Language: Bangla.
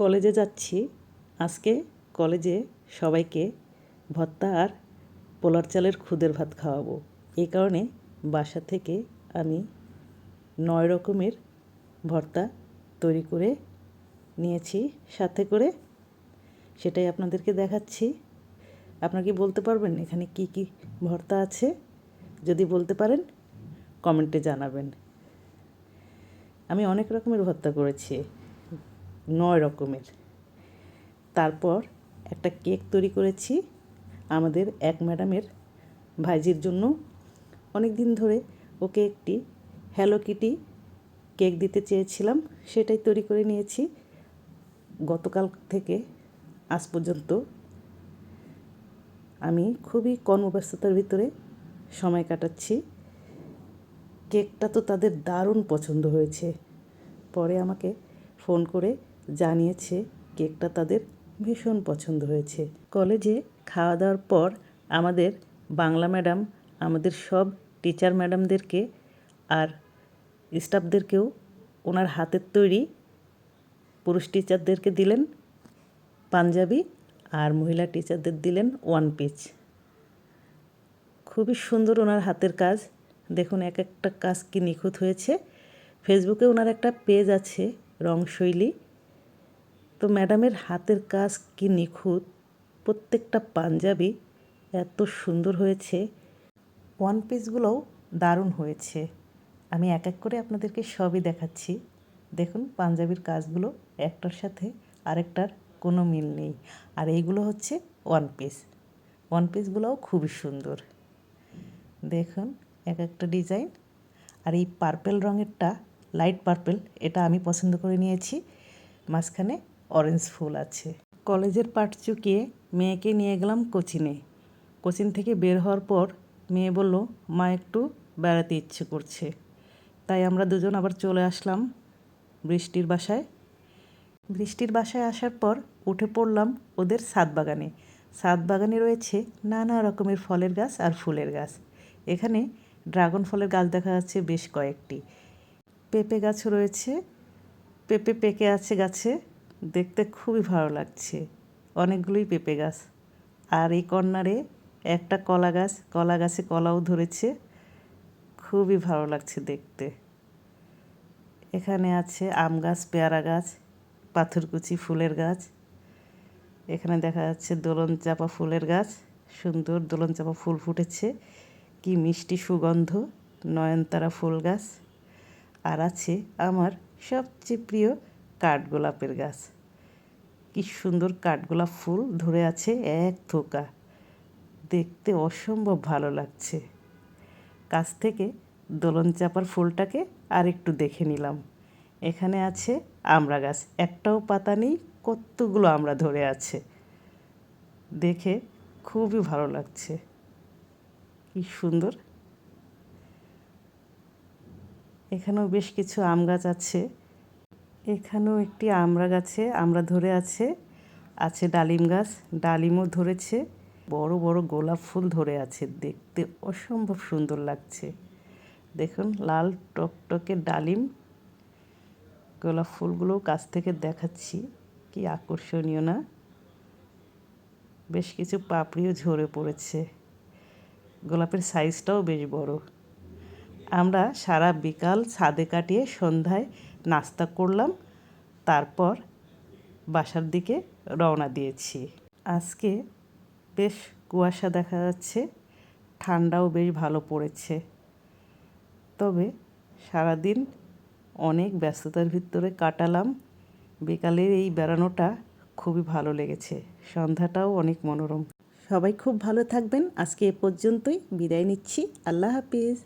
কলেজে যাচ্ছি। আজকে কলেজে সবাইকে ভর্তা আর পোলার চালের খুদের ভাত খাওয়াবো। এই কারণে বাসা থেকে আমি নয় রকমের ভর্তা তৈরি করে নিয়েছি, সাথে করে সেটাই আপনাদেরকে দেখাচ্ছি। আপনারা কি বলতে পারবেন এখানে কি কি ভর্তা আছে? যদি বলতে পারেন, কমেন্টে জানাবেন। আমি অনেক রকমের ভর্তা করেছি। নয় রকমের। তারপর একটা কেক তৈরি করেছি আমাদের এক ম্যাডামের ভাইজির জন্য। অনেক দিন ধরে ওকে একটি হ্যালো কিটি কেক দিতে চেয়েছিলাম, সেটাই তৈরি করে নিয়েছি। গতকাল থেকে আজ পর্যন্ত আমি খুবই কর্মব্যস্ততার ভিতরে সময় কাটাচ্ছি। কেকটা তো তাদের দারুণ পছন্দ হয়েছে। পরে আমাকে ফোন করে জানিয়েছে, কেকটা তাদের ভীষণ পছন্দ হয়েছে। কলেজে খাওয়া দাওয়ার পর আমাদের বাংলা ম্যাডাম, আমাদের সব টিচার ম্যাডামদেরকে আর স্টাফদেরকেও ওনার হাতের তৈরি পুরুষ টিচারদেরকে দিলেন পাঞ্জাবি আর মহিলা টিচারদের দিলেন ওয়ান পিচ খুবই সুন্দর ওনার হাতের কাজ। দেখুন, এক একটা কাজ কি নিখুঁত হয়েছে। ফেসবুকে ওনার একটা পেজ আছে রংশৈলী। তো ম্যাডামের হাতের কাজ কি নিখুঁত? প্রত্যেকটা পাঞ্জাবি এত সুন্দর হয়েছে। ওয়ান পিসগুলোও দারুণ হয়েছে। আমি এক এক করে আপনাদেরকে সবই দেখাচ্ছি। দেখুন, পাঞ্জাবির কাজগুলো একটার সাথে আরেকটার কোনো মিল নেই। আর এইগুলো হচ্ছে ওয়ান পিস ওয়ান পিসগুলোও খুবই সুন্দর। দেখুন, এক একটা ডিজাইন। আর এই পার্পেল রঙেরটা, লাইট পার্পেল, এটা আমি পছন্দ করে নিয়েছি। মাঝখানে অরেঞ্জ ফুল আছে। কলেজের পাট চুকিয়ে মেয়েকে নিয়ে গেলাম কোচিনে। কোচিন থেকে বের হওয়ার পর মেয়ে বলল, মা একটু বেড়াতে ইচ্ছে করছে। তাই আমরা দুজন আবার চলে আসলাম বৃষ্টির বাসায়। বৃষ্টির বাসায় আসার পর উঠে পড়লাম ওদের ছাদ বাগানে। ছাদ বাগানে রয়েছে নানা রকমের ফলের গাছ আর ফুলের গাছ। এখানে ড্রাগন ফলের গাছ দেখা যাচ্ছে বেশ কয়েকটি। পেঁপে গাছও রয়েছে। পেঁপে পেকে আছে গাছে। দেখতে খুবই ভালো লাগছে। অনেকগুলোই পেঁপে গাছ। আর এই কর্নারে একটা কলা গাছ, কলা গাছে কলাও ধরেছে। খুবই ভালো লাগছে দেখতে। এখানে আছে আম গাছ, পেয়ারা গাছ পাথরকুচি ফুলের গাছ। এখানে দেখা যাচ্ছে দোলন চাপা ফুলের গাছ। সুন্দর দোলন চাপা ফুল ফুটেছে। কি মিষ্টি সুগন্ধ, নয়নতারা ফুল গাছ। আর আছে আমার সবচেয়ে প্রিয় কাঠগোলাপের গাছ। কি সুন্দর কাঠগোলাপ ফুল ধরে আছে এক থোকা। দেখতে অসম্ভব ভালো লাগছে। কাছ থেকে দোলন চাপার ফুলটাকে আর একটু দেখে নিলাম। এখানে আছে আমড়া গাছ। একটাও পাতা নেই, কতগুলো আমরা ধরে আছে। দেখে খুবই ভালো লাগছে। কি সুন্দর। এখানেও বেশ কিছু আম গাছ আছে। এখানেও একটি আমড়া গাছে, আমরা ধরে আছে আছে ডালিম গাছ, ডালিমও ধরেছে। বড় বড় গোলাপ ফুল ধরে আছে, দেখতে অসম্ভব সুন্দর লাগছে। দেখুন, লাল টকটকে ডালিম। গোলাপ ফুলগুলোও কাছ থেকে দেখাচ্ছি, কি আকর্ষণীয় না? বেশ কিছু পাপড়িও ঝরে পড়েছে। গোলাপের সাইজটাও বেশ বড়। আমরা সারা বিকাল ছাদে কাটিয়ে সন্ধ্যায় নাস্তা করলাম, তারপর বাসার দিকে রওনা দিয়েছি। আজকে বেশ কুয়াশা দেখা যাচ্ছে, ঠান্ডাও বেশ ভালো পড়েছে। তবে সারাদিন অনেক ব্যস্ততার ভিতরে কাটালাম। বিকালের এই বেড়ানোটা খুবই ভালো লেগেছে, সন্ধ্যাটাও অনেক মনোরম। সবাই খুব ভালো থাকবেন, আজকে এ পর্যন্তই, বিদায় নিচ্ছি, আল্লাহ হাফিজ।